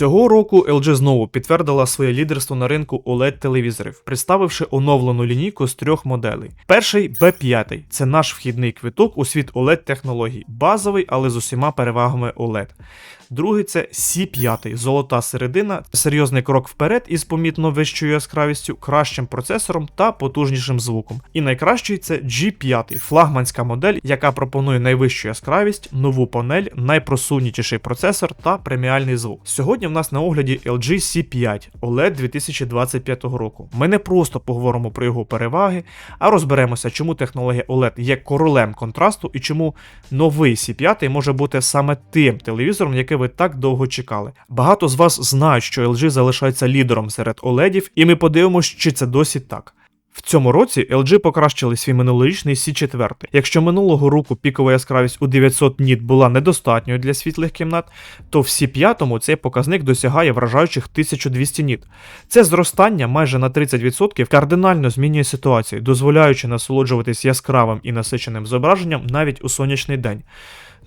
Цього року LG знову підтвердила своє лідерство на ринку oled телевізорів, представивши оновлену лінійку з трьох моделей. Перший B5 це наш вхідний квиток у світ oled технологій, базовий, але з усіма перевагами OLED. Другий це C5, золота середина, серйозний крок вперед із помітно вищою яскравістю, кращим процесором та потужнішим звуком. І найкращий це G5, флагманська модель, яка пропонує найвищу яскравість, нову панель, найпросунутіший процесор та преміальний звук. Сьогодні в нас на огляді LG C5 OLED 2025 року. Ми не просто поговоримо про його переваги, а розберемося, чому технологія OLED є королем контрасту і чому новий C5 може бути саме тим телевізором, який ви так довго чекали. Багато з вас знають, що LG залишається лідером серед OLED, і ми подивимося, чи це досі так. В цьому році LG покращили свій минулорічний C4. Якщо минулого року пікова яскравість у 900 ніт була недостатньою для світлих кімнат, то в C5 цей показник досягає вражаючих 1200 ніт. Це зростання майже на 30% кардинально змінює ситуацію, дозволяючи насолоджуватись яскравим і насиченим зображенням навіть у сонячний день.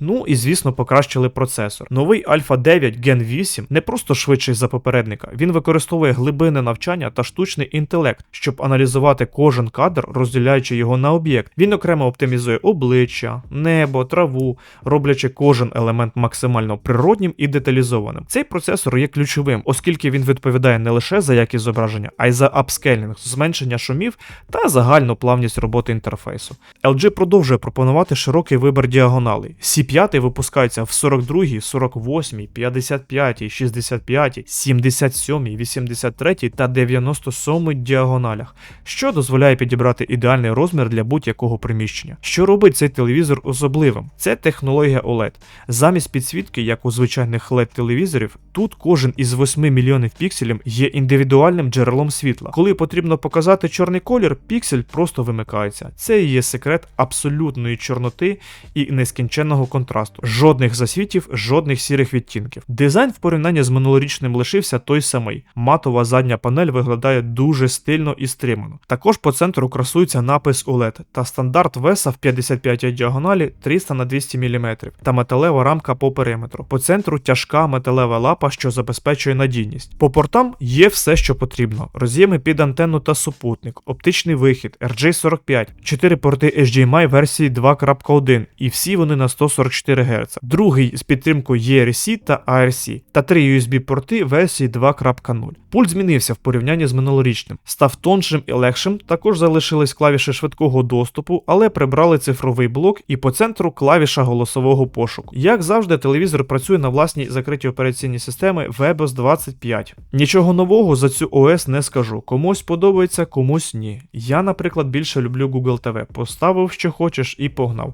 Ну і звісно покращили процесор. Новий Alpha 9 Gen 8 не просто швидший за попередника, він використовує глибинне навчання та штучний інтелект, щоб аналізувати кожен кадр, розділяючи його на об'єкт. Він окремо оптимізує обличчя, небо, траву, роблячи кожен елемент максимально природнім і деталізованим. Цей процесор є ключовим, оскільки він відповідає не лише за якість зображення, а й за апскейлінг, зменшення шумів та загальну плавність роботи інтерфейсу. LG продовжує пропонувати широкий вибір діагоналей. C5 випускається в 42, 48, 55, 65, 77, 83 та 97 діагоналях, що дозволяє підібрати ідеальний розмір для будь-якого приміщення. Що робить цей телевізор особливим? Це технологія OLED. Замість підсвітки, як у звичайних LED телевізорів, тут кожен із 8 мільйонів пікселів є індивідуальним джерелом світла. Коли потрібно показати чорний колір, піксель просто вимикається. Це і є секрет абсолютної чорноти і нескінченного контрасту. Жодних засвітів, жодних сірих відтінків. Дизайн в порівнянні з минулорічним лишився той самий. Матова задня панель виглядає дуже стильно і стримано. Також по центру красується напис OLED та стандарт веса в 55 діагоналі 300 на 200 мм та металева рамка по периметру. По центру тяжка металева лапа, що забезпечує надійність. По портам є все, що потрібно: роз'єми під антенну та супутник, оптичний вихід, RJ45, 4 порти HDMI версії 2.1, і всі вони на 144 Гц. Другий з підтримкою ERC та ARC, та три USB-порти версії 2.0. Пульт змінився в порівнянні з минулорічним, став тоншим і легшим. Також залишились клавіші швидкого доступу, але прибрали цифровий блок і по центру клавіша голосового пошуку. Як завжди, телевізор працює на власній закритій операційній системи WebOS 25. Нічого нового за цю ОС не скажу. Комусь подобається, комусь ні. Я, наприклад, більше люблю Google TV. Поставив, що хочеш, і погнав.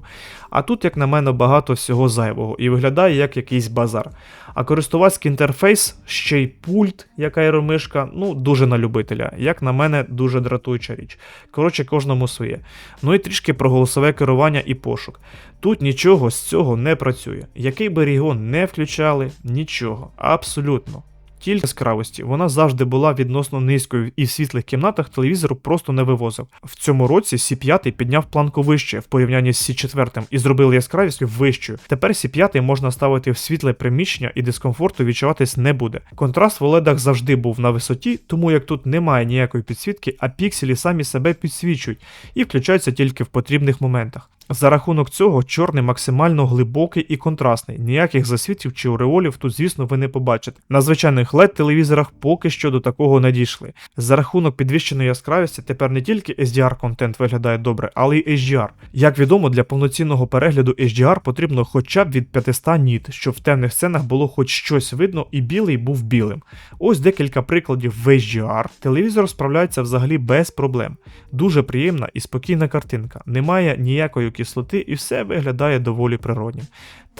А тут, як на мене, багато всього зайвого і виглядає як якийсь базар. А користувацький інтерфейс, ще й пульт, яка іромишка, ну, дуже на любителя. Як на мене, дуже дратуюча річ. Коротше, кожному своє. Ну і трішки про голосове керування і пошук. Тут нічого з цього не працює. Який би регіон не включали, нічого. Абсолютно. Тільки яскравості вона завжди була відносно низькою, і в світлих кімнатах телевізор просто не вивозив. В цьому році C5 підняв планку вище в порівнянні з C4 і зробили яскравість вищою. Тепер C5 можна ставити в світле приміщення і дискомфорту відчуватись не буде. Контраст в OLED завжди був на висоті, тому як тут немає ніякої підсвітки, а пікселі самі себе підсвічують і включаються тільки в потрібних моментах. За рахунок цього чорний максимально глибокий і контрастний. Ніяких засвітів чи ореолів тут, звісно, ви не побачите. На звичайних led телевізорах поки що до такого не дійшли. За рахунок підвищеної яскравості тепер не тільки SDR контент виглядає добре, але й HDR. Як відомо, для повноцінного перегляду HDR потрібно хоча б від 500 ніт, щоб в темних сценах було хоч щось видно і білий був білим. Ось декілька прикладів в HDR. Телевізор справляється взагалі без проблем. Дуже приємна і спокійна картинка. Немає ніякої кислоти і все виглядає доволі природнім.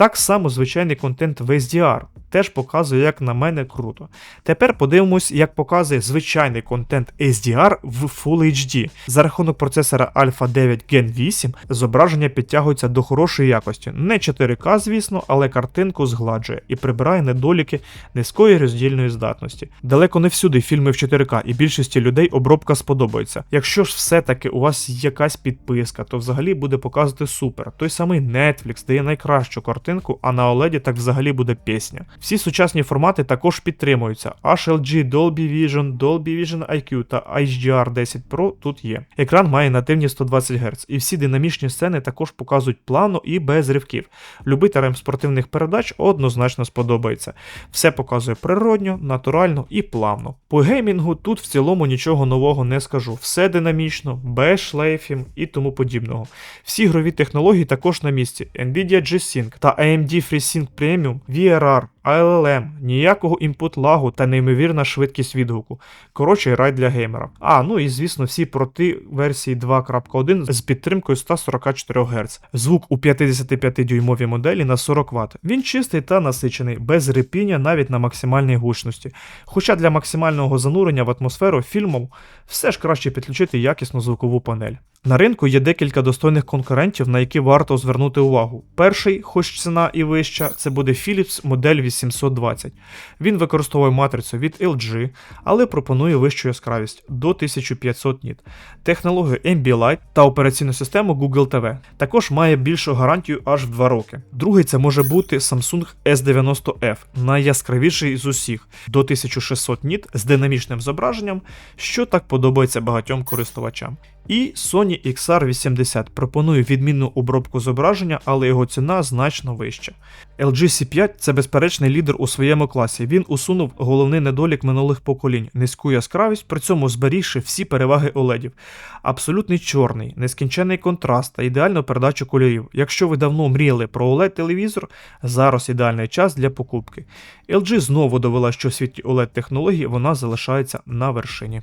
Так само звичайний контент в SDR теж показує, як на мене, круто. Тепер подивимось, як показує звичайний контент SDR в Full HD. За рахунок процесора Alpha 9 Gen 8 зображення підтягується до хорошої якості. Не 4К, звісно, але картинку згладжує і прибирає недоліки низької роздільної здатності. Далеко не всюди фільми в 4К, і більшості людей обробка сподобається. Якщо ж все-таки у вас якась підписка, то взагалі буде показувати супер. Той самий Netflix дає найкращу картинку картинку, а на OLED так взагалі буде пісня. Всі сучасні формати також підтримуються. HLG, Dolby Vision, Dolby Vision IQ та HDR 10 Pro тут є. Екран має нативні 120 Гц, і всі динамічні сцени також показують плавно і без ривків. Любителям спортивних передач однозначно сподобається. Все показує природньо, натурально і плавно. По геймінгу тут в цілому нічого нового не скажу. Все динамічно, без шлейфів і тому подібного. Всі ігрові технології також на місці. Nvidia G-Sync та AMD FreeSync Premium, VRR, ALLM, ніякого імпут лагу та неймовірна швидкість відгуку. Коротше, рай для геймера. А, ну і звісно, всі проти версії 2.1 з підтримкою 144 Гц. Звук у 55-дюймовій моделі на 40 Вт. Він чистий та насичений, без репіння навіть на максимальній гучності. Хоча для максимального занурення в атмосферу фільму все ж краще підключити якісну звукову панель. На ринку є декілька достойних конкурентів, на які варто звернути увагу. Перший, хоч ціна і вища, це буде Philips модель 820. Він використовує матрицю від LG, але пропонує вищу яскравість до 1500 ніт, технологію Ambilight та операційну систему Google TV. Також має більшу гарантію аж в 2 роки. Другий це може бути Samsung S90F, найяскравіший з усіх до 1600 ніт з динамічним зображенням, що так подобається багатьом користувачам. І Sony XR80 пропонує відмінну обробку зображення, але його ціна значно вища. LG C5 це безперечний лідер у своєму класі. Він усунув головний недолік минулих поколінь, низьку яскравість, при цьому зберігши всі переваги OLED. Абсолютний чорний, нескінченний контраст та ідеальну передачу кольорів. Якщо ви давно мріяли про OLED-телевізор, зараз ідеальний час для покупки. LG знову довела, що у світі OLED технологій вона залишається на вершині.